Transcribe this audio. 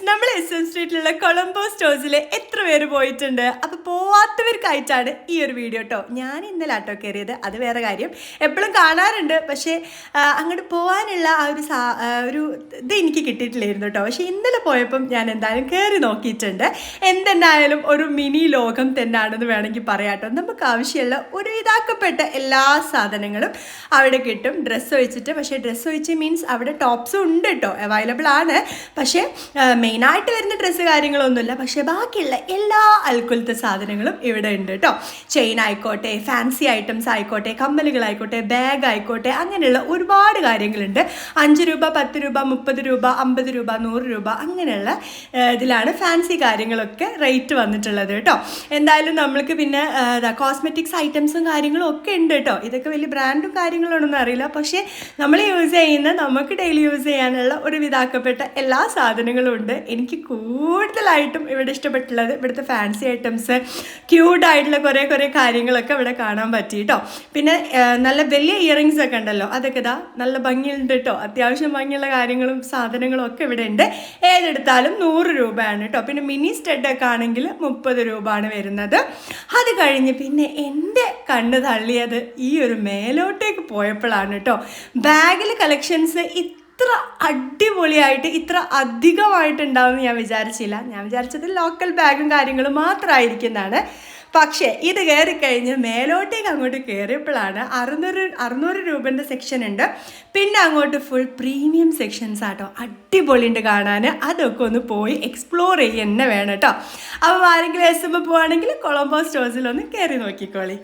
നമ്മൾ S M സ്ട്രീറ്റിലുള്ള കൊളംബോ സ്റ്റോഴ്സിൽ എത്ര പേര് പോയിട്ടുണ്ട്? പോവാത്തവർക്കായിട്ടാണ് ഈ ഒരു വീഡിയോ കേട്ടോ ഞാൻ ഇന്നലെ ആട്ടോ കയറിയത് അത് വേറെ കാര്യം. എപ്പോഴും കാണാറുണ്ട്. പക്ഷേ അങ്ങോട്ട് പോകാനുള്ള ആ ഒരു സാ ഒരു ഇത് എനിക്ക് കിട്ടിയിട്ടില്ലായിരുന്നു കേട്ടോ പക്ഷേ ഇന്നലെ പോയപ്പം ഞാൻ എന്തായാലും കയറി നോക്കിയിട്ടുണ്ട്. എന്തെന്നായാലും ഒരു മിനി ലോകം തന്നെയാണെന്ന് വേണമെങ്കിൽ പറയാം കേട്ടോ നമുക്ക് ആവശ്യമുള്ള ഒരു ഇതാക്കപ്പെട്ട എല്ലാ സാധനങ്ങളും അവിടെ കിട്ടും. ഡ്രസ്സ് ഒഴിച്ചിട്ട്. പക്ഷേ ഡ്രസ്സ് ഒഴിച്ച് മീൻസ് അവിടെ ടോപ്സും ഉണ്ട് കേട്ടോ അവൈലബിൾ ആണ്. പക്ഷേ മെയിനായിട്ട് വരുന്ന ഡ്രസ്സ് കാര്യങ്ങളൊന്നുമില്ല. പക്ഷേ ബാക്കിയുള്ള എല്ലാ അൽക്കുലത്തെ സാധനങ്ങളും ഇവിടെ ഉണ്ട് കേട്ടോ ചെയിൻ ആയിക്കോട്ടെ ഫാൻസി ഐറ്റംസ് ആയിക്കോട്ടെ കമ്മലുകളായിക്കോട്ടെ ബാഗ് ആയിക്കോട്ടെ അങ്ങനെയുള്ള ഒരുപാട് കാര്യങ്ങളുണ്ട്. അഞ്ച് രൂപ പത്ത് രൂപ മുപ്പത് രൂപ അമ്പത് രൂപ നൂറ് രൂപ അങ്ങനെയുള്ള ഇതിലാണ് ഫാൻസി കാര്യങ്ങളൊക്കെ റേറ്റ് വന്നിട്ടുള്ളത് കേട്ടോ എന്തായാലും നമ്മൾക്ക് പിന്നെ കോസ്മെറ്റിക്സ് ഐറ്റംസും കാര്യങ്ങളും ഒക്കെ ഉണ്ട് കേട്ടോ ഇതൊക്കെ വലിയ ബ്രാൻഡും കാര്യങ്ങളൊന്നും അറിയില്ല. പക്ഷേ നമ്മൾ യൂസ് ചെയ്യുന്ന നമുക്ക് ഡെയിലി യൂസ് ചെയ്യാനുള്ള ഒരു വിധാക്കപ്പെട്ട എല്ലാ സാധനങ്ങളും ഉണ്ട്. എനിക്ക് കൂടുതലായിട്ടും ഇവിടെ ഇഷ്ടപ്പെട്ടുള്ളത് ഇവിടുത്തെ ഫാൻസി ഐറ്റംസ് ക്യൂട്ടായിട്ടുള്ള കുറേ കുറേ കാര്യങ്ങളൊക്കെ ഇവിടെ കാണാൻ പറ്റി കേട്ടോ പിന്നെ നല്ല വലിയ ഇയറിങ്സ് ഒക്കെ ഉണ്ടല്ലോ. അതൊക്കെ ഇതാ നല്ല ഭംഗിയുണ്ട് കേട്ടോ അത്യാവശ്യം ഭംഗിയുള്ള കാര്യങ്ങളും സാധനങ്ങളും ഒക്കെ ഇവിടെ ഉണ്ട്. ഏതെടുത്താലും നൂറ് രൂപയാണ് കേട്ടോ പിന്നെ മിനി സ്റ്റഡൊക്കെ ആണെങ്കിൽ മുപ്പത് രൂപയാണ് വരുന്നത്. അത് കഴിഞ്ഞ് പിന്നെ എന്റെ കണ്ണ് തള്ളിയത് ഈ ഒരു മേലോട്ടേക്ക് പോയപ്പോഴാണ് കേട്ടോ ബാഗിൽ കളക്ഷൻസ് ഇത്ര അടിപൊളിയായിട്ട് ഇത്ര അധികമായിട്ട് ഉണ്ടാവുമെന്ന് ഞാൻ വിചാരിച്ചില്ല. ഞാൻ വിചാരിച്ചത് ലോക്കൽ ബാഗും കാര്യങ്ങളും മാത്രമായിരിക്കുന്നതാണ് പക്ഷേ ഇത് കയറി കഴിഞ്ഞ് മേലോട്ടേക്ക് അങ്ങോട്ട് കയറിയപ്പോഴാണ് അറുന്നൂറ് അറുന്നൂറ് രൂപന്റെ സെക്ഷൻ ഉണ്ട്. പിന്നെ അങ്ങോട്ട് ഫുൾ പ്രീമിയം സെക്ഷൻസ് ആട്ടോ. അടിപൊളിയുണ്ട് കാണാൻ. അതൊക്കെ ഒന്ന് പോയി എക്സ്പ്ലോർ ചെയ്യുക തന്നെ വേണം കേട്ടോ അപ്പോൾ ആരെങ്കിലും എസ് എം പോവാണെങ്കിൽ കൊളംബോ സ്റ്റോഴ്സിലൊന്ന് കയറി നോക്കിക്കോളി.